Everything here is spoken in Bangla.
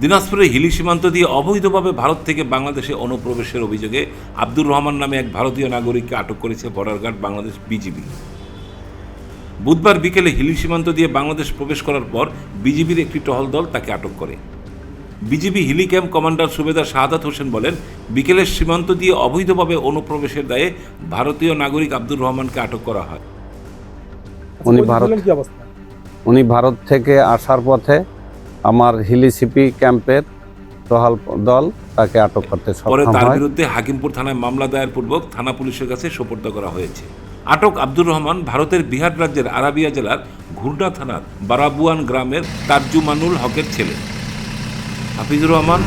দিনাজপুরের হিলি সীমান্ত দিয়ে অবৈধভাবে ভারত থেকে বাংলাদেশে অনুপ্রবেশের অভিযোগে আব্দুর রহমান নামে এক ভারতীয় নাগরিককে আটক করেছে বর্ডার গার্ড বাংলাদেশ বিজিবি। বুধবার বিকেলে হিলি সীমান্ত দিয়ে বাংলাদেশ প্রবেশ করার পর বিজিবির একটি টহল দল তাকে আটক করে। বিজিবি হিলি ক্যাম্প কমান্ডার সুবেদার শাহাদাত হোসেন বলেন বিকেলের সীমান্ত দিয়ে অবৈধভাবে অনুপ্রবেশের দায়ে ভারতীয় নাগরিক আব্দুর রহমানকে আটক করা হয়। উনি ভারত বললেন কি অবস্থা? উনি ভারত থেকে আসার পথে আমার হিলিসিপি ক্যাম্পের টহল দল তাকে আটক করতে পরে তার বিরুদ্ধে হাকিমপুর থানায় মামলা দায়ের পূর্বক থানা পুলিশের কাছে সোপর্দ করা হয়েছে। আটক আব্দুর রহমান ভারতের বিহার রাজ্যের আরাবিয়া জেলার ঘুরডা থানার বারাবুয়ান গ্রামের তারজুমানুল হকের ছেলে। হাফিজুর রহমান